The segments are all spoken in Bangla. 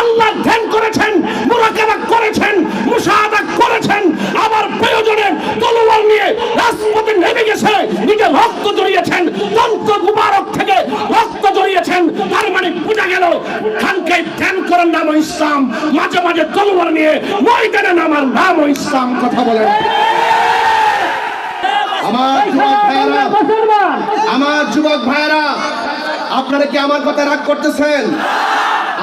আল্লাহ ধ্যান করেছেন করেছেন করেছেন, আবার প্রয়োজনে তলোয়ার নিয়ে রাজপথে নেমে গেছে, নিজে রক্ত জড়িয়েছেন, তন্ত্র মুবারক থেকে রক্ত জড়িয়েছেন, তার মানে গেল, খানকে ধ্যান করার নাম ইসলাম, মাঝে মাঝে তলোয়ার নিয়ে ময়দানে নামার নাম ইসলাম কথা আমার যুবক ভাইয়েরা, আমার যুবক আপনারা কি আমার কথা রাগ করতেছেন?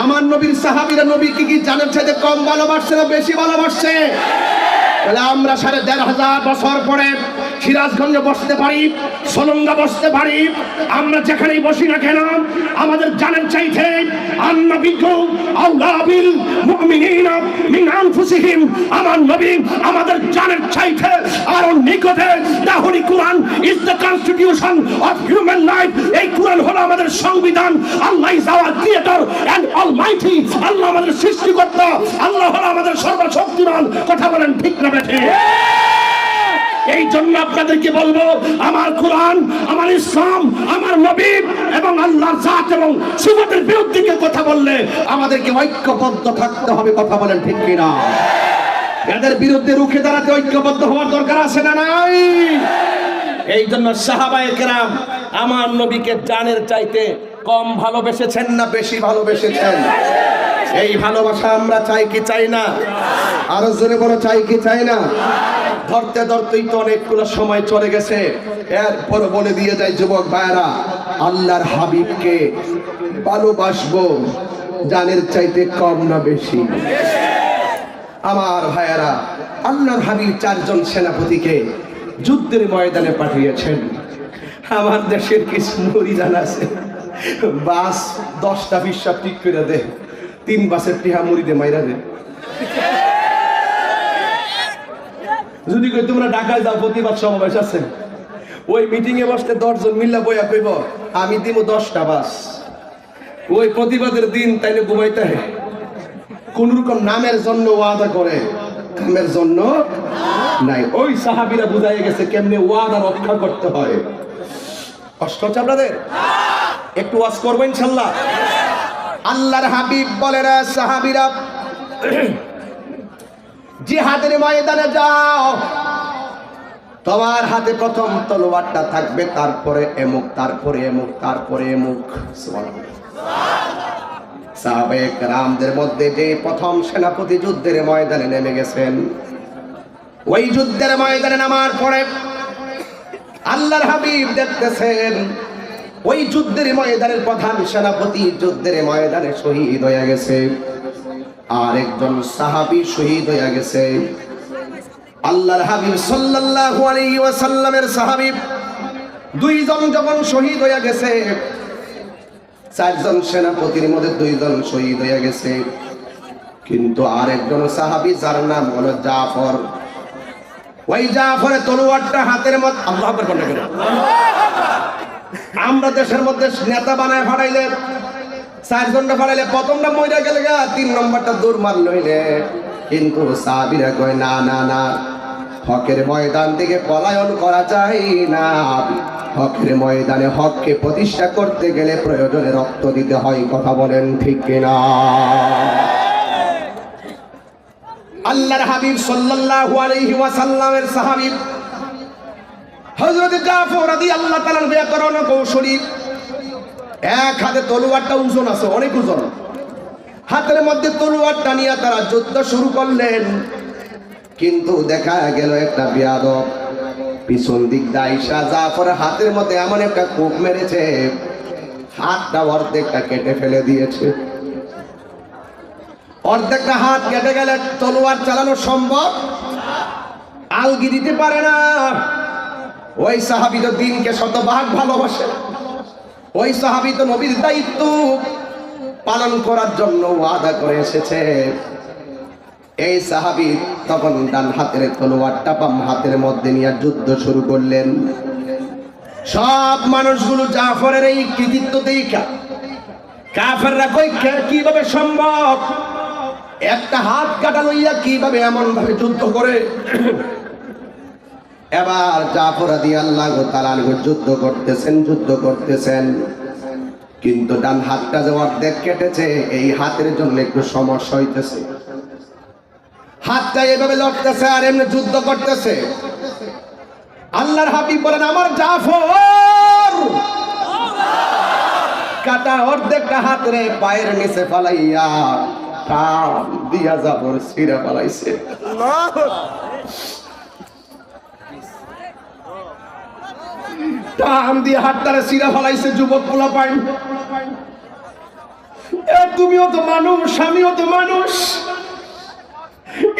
আমার নবীর সাহাবিরা নবী কি কি জানেন চাইতে কম ভালোবাসছে না বেশি ভালোবাসছে? তাহলে আমরা সাড়ে দেড় হাজার বছর পরে সিরাজগঞ্জে বসতে পারি। সোলঙ্গা বসতে পারি। আমরা যেখানেই বসি না কেন, আমাদের জানের চাইতে আমার নবী আমাদের জানের চাইতে আরও নিকটে তাহলে Quran is the constitution of human life এই কোরআন হলো আমাদের সংবিধান, Allah is our creator and almighty আল্লাহ আমাদের সৃষ্টিকর্তা, আল্লাহ হলো আমাদের সর্বশক্তিমান। কথা বলেন ঠিক না বেঠে? এই জন্য আপনাদেরকে বলব, আমার কোরআন, আমার ইসলাম, আমার নবী এবং আল্লাহর জাত এবং সুবতের বিরুদ্ধে কথা বললে আমাদেরকে ঐক্যবদ্ধ থাকতে হবে, কথা বলেন ঠিক কিনা? এদের বিরুদ্ধে রুখে দাঁড়াতে ঐক্যবদ্ধ হওয়ার দরকার আছে না নাই? এই জন্য সাহাবায়ে কেরাম আমার নবীকে জানের চাইতে কম ভালোবেসেছেন না বেশি ভালোবেসেছেন? এই ভালোবাসা আমরা চাই কি চাই না? আরও জোরে বড় চাই কি চাই না? ধরতে ধরতেই তো অনেকগুলো সময় চলে গেছে। এরপর বলে দিয়ে যায় যুবক ভাইরা আল্লাহর হাবিবকে ভালোবাসবো, জানের চাইতে কম না বেশি। আমার ভাইয়েরা, আল্লাহর হাবিব চারজন সেনাপতিকে যুদ্ধের ময়দানে পাঠিয়েছেন। আমার দেশের কিছু মরিদান আছে। বাস দশটা বিশটা ঠিক করে দে। তিন বাসের টিহা মুড়ি মুড়িদে মাইরা দে। যদি কই তোমরা ঢাকায় যাও, প্রতিবাদ সমাবেশ আছে। ওই মিটিং এ বসতে দশজন মিল্লা বইয়া কইব, আমি দিব দশটা বাস। ওই প্রতিবাদের দিন তাইলে ঘুমাইতে কোন রকম নামের জন্য ওয়াদা করে, কামের জন্য নাই। ওই সাহাবিরা বুঝাই গেছে কেমনে ওয়াদা রক্ষা করতে হয়। কষ্ট হচ্ছে আপনাদের? একটু ওয়াজ করব ইনশাল্লাহ। আল্লাহর হাবিব বলে সাহাবিরা জিহাদের ময়দানে যাও। তোমার হাতে প্রথম তলোয়ারটা থাকবে, তারপরে এমুক তারপরে এমুক তারপরে এমুক সাবেক রামদের মধ্যে যে প্রথম সেনাপতি যুদ্ধের ময়দানে নেমে গেছেন, ওই যুদ্ধের ময়দানে নামার পরে আল্লাহর হাবিব দেখতেছেন, ওই যুদ্ধের ময়দানের প্রধান সেনাপতি যুদ্ধের ময়দানে শহীদ হয়ে গেছে। আর একজন সাহাবি শহীদ হয়ে গেছে। আল্লাহর হাবিব সাল্লাল্লাহু আলাইহি ওয়াসাল্লামের সাহাবী। দুইজন যখন শহীদ হয়ে গেছে, চারজন সেনাপতির মধ্যে দুইজন শহীদ হয়ে গেছে। কিন্তু আর একজন সাহাবী যার নাম হলো জাফর। ওই জাফরের তলোয়ারটা হাতের মধ্যে আল্লাহ আমরা দেশের মধ্যে নেতা বানায় ফাড়াইলে চারজনটা ফাড়াইলে প্রথমটা মইরা গেলে গা, তিন নম্বরটা দূর মার লইলে কিন্তু সাহাবীরা কয়, না না না, হকের ময়দান থেকে পলায়ন করা যায় না। হকের ময়দানে হককে প্রতিষ্ঠা করতে গেলে প্রয়োজনে রক্ত দিতে হয়, কথা বলেন ঠিক কিনা? আল্লাহর হাবিব সাল্লাল্লাহু আলাইহি ওয়াসাল্লামের সাহাবী হযরত জাফর রাদিয়াল্লাহু তাআলার ব্যাকরণ কৌশলী এক হাতে তলোয়ারটা ওজন আছে, অনেক ওজন হাতের মধ্যে তলোয়ারটা নিয়ে তারা যুদ্ধ শুরু করলেন। কিন্তু দেখা গেল একটা বিয়াদব, পিছন দিক দাইসা জাফর হাতের মধ্যে এমন একটা কূপ মেরেছে, হাতটা অর্ধেকটা কেটে ফেলে দিয়েছে। অর্ধেকটা হাত কেটে গেলে তলোয়ার চালানো সম্ভব? আলগি দিতে পারে না। ওই সাহাবি তো দিনকে শতভাগ ভালোবাসে। ওই সাহাবি তো নবীর দায়িত্ব। পালন করার জন্য ওয়াদা করে এসেছে। এই সাহাবি তখন ডান হাতের তলোয়ারটা বাম হাতের মধ্যে নিয়ে যুদ্ধ শুরু করলেন। সব মানুষগুলো জাফরের এই কৃতিত্ব দেখা। কাফেররা কই কীভাবে সম্ভব? একটা হাত কাটা লইয়া কীভাবে এমন ভাবে যুদ্ধ করে? এবার জাফর আদি আল্লাহ তালান যুদ্ধ করতেছেন যুদ্ধ করতেছেন। কিন্তু ডান হাতটা যে অর্ধেক কেটেছে, এই হাতের জন্য একটু সমস্যা হইতেছে। হাতটা এভাবে লড়তেছে আর এমনি যুদ্ধ করতেছে। আল্লাহর হাবিব বলেন, আমার জাফর! কাটা অর্ধেকটা হাত রে পায়ের নিচে ফালাইয়া দিয়া জাফর ছিঁড়ে ফালাইছে। টান দিয়ে হাতটারে ছিঁড়ে ফালাইছে, যুবক পোলা পাইন তুমিও তো মানুষ, আমিও তো মানুষ।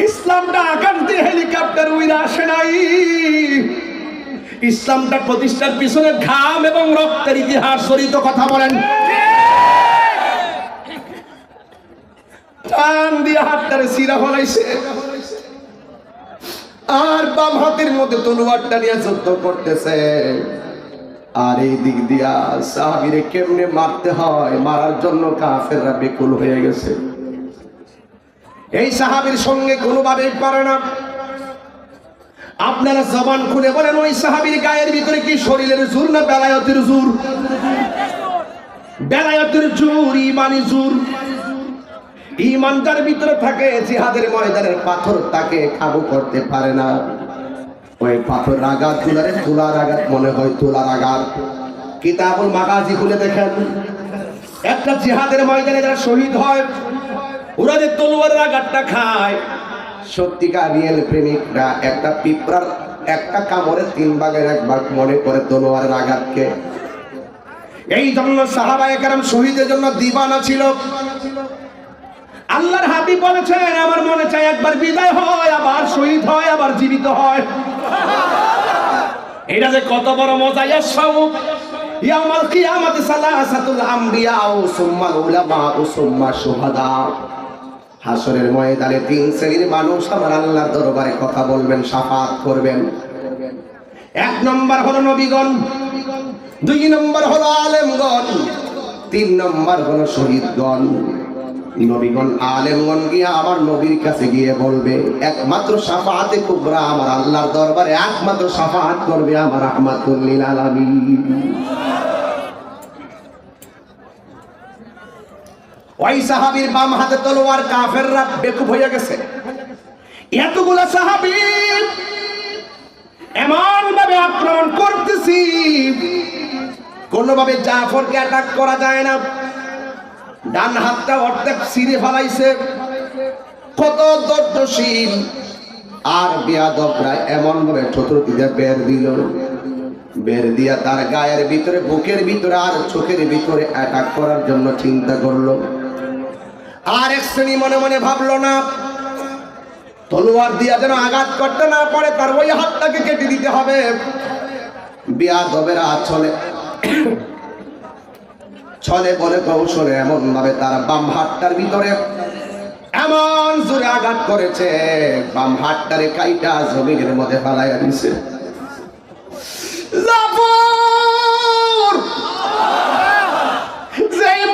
ইসলামটা আকাশ দিয়ে হেলিকপ্টার আসে নাই। ইসলামটা প্রতিষ্ঠার পিছনে ঘাম এবং রক্তের ইতিহাস জড়িত কথা বলেন। টান দিয়ে হাতটারে সিরা ফলাইছে। আর বাম হাতের মধ্যে তলোয়ারটা নিয়ে যুদ্ধ করতেছে। আর এই দিক দিয়া সাহাবিরে কেমনে মারতে হয়? মারার জন্য কাফেররা বেকুল হয়ে গেছে। এই সাহাবির সঙ্গে কোনোভাবেই পারে না। আপনারা জবান খুলে বলেন, ওই সাহাবির গায়ের ভিতরে কি শরীরের জোর না বেলায়তের জোর? বেলায়তের জোর ইমানি জোর। ইমানটার ভিতরে থাকে, জিহাদের ময়দানের পাথর তাকে কাবু করতে পারে না। ওই পাথর আঘাত তুলারে তুলার আঘাত, মনে হয় তুলার আঘাত। কিতাবুল মাগাজি খুলে দেখেন, একটা জিহাদের ময়দানে যারা শহীদ হয়, ওরা যে তলোয়ারের আঘাতটা খায়। সত্যিকার রিয়েল প্রেমিকরা একটা পিঁপড়ার একটা কামড়ে তিন ভাগের এক ভাগ মনে করে তলোয়ারের আঘাতকে। এই জন্য সাহাবায়ে কারাম শহীদের জন্য দিবানা ছিল। আল্লাহর হাবিব বলেছেন, আমার মনে চাই একবার বিদায় হয়, আবার শহীদ হয়, আবার জীবিত হয়। এটা যে কত বড় মজা ইয়াসাউ ইয়াউমাল কিয়ামাতি সালাসাতুল আমবিয়া ও সুম্মাল উলামা ও সুম্মা শুহাদা হাসরের ময়দানে তিন শ্রেণির মানুষ আমার আল্লাহর দরবারে কথা বলবেন, সাফাত করবেন। এক নম্বর হলো নবীগণ, দুই নম্বর হলো আলেমগণ, তিন নম্বর হলো শহীদগণ। নবীগণ আলেমগণ গিয়ে আমার নবীর কাছে গিয়ে বলবে, একমাত্র সাফাতে কুবরা আমার আল্লাহর দরবারে, একমাত্র সাফাত করবে আমার রহমাতুল্লিল আলামিন। ওই সাহাবীর বাম হাতে তলোয়ার কাফেররা বেকুব হয়ে গেছে। এতগুলা সাহাবী এমন ভাবে আক্রমণ করতেছি, কোনোভাবে জাফরকে অ্যাটাক করা যায় না। ডান হাতটা অর্ধেক ছিঁড়ে ফেলাইছে। কত দর্দশীল আর বেয়াদবরা এমন ভাবে ঠোঁটর দিয়ে বের দিল। বের দিয়া তার গায়ের ভিতরে, বুকের ভিতরে আর চোখের ভিতরে অ্যাটাক করার জন্য চিন্তা করল। আর এক শ্রেণি মনে মনে ভাবলো না, তলোয়ার দিয়া যেন আঘাত করতে না পারে, তার ওই হাতটাকে কেটে দিতে হবে। বেয়াদবেরা চলে। ছলে বলে কৌশলে এমন ভাবে তার বাম হাতটার ভিতরে এমন জোরে আঘাত করেছে। বাম হাতটারে কাইটা জমিনের মধ্যে ফালাইয়া দিছে।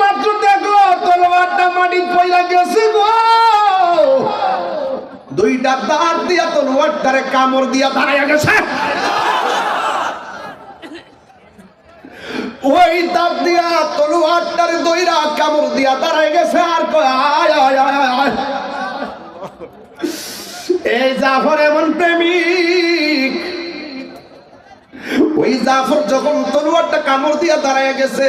মাত্র দেখল মাটি গেছে দুইটা দাঁত দিয়া তলোয়ারটারে কামড় দিয়া দাঁড়াইয়া গেছে। ওই দিয়া তলোয়ারটার দইরা কামড় দিয়া দাঁড়াই গেছে আর এই জাফর এমন প্রেমিক। ওই জাফর যখন কামড় দাঁড়ায় গেছে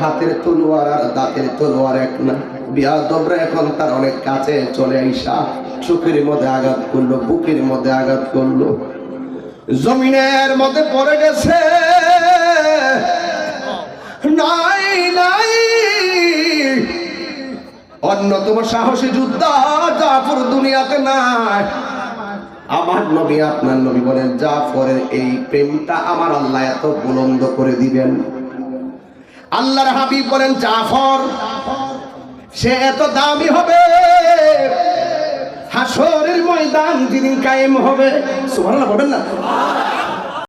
হাতের তলোয়ার আর দাঁতের তলোয়ার এক না। বিয়া দবরা এখন তার অনেক কাছে চলে আইসা চোখের মধ্যে আঘাত করল, বুকের মধ্যে আঘাত করল। জমিনের মধ্যে পড়ে গেছে। নাই নাই। অন্যতম সাহসী যোদ্ধা জাফর দুনিয়াতে নাই। আমার নবী, আপনার নবী বলেন, জাফরের এই প্রেমটা আমার আল্লাহ এত বুলন্দ করে দিবেন। আল্লাহর হাবিব বলেন, জাফর, সে এত দামি হবে। হাসরের ময়দান যেদিন কায়েম হবে। সুবহানাল্লাহ বলেন না?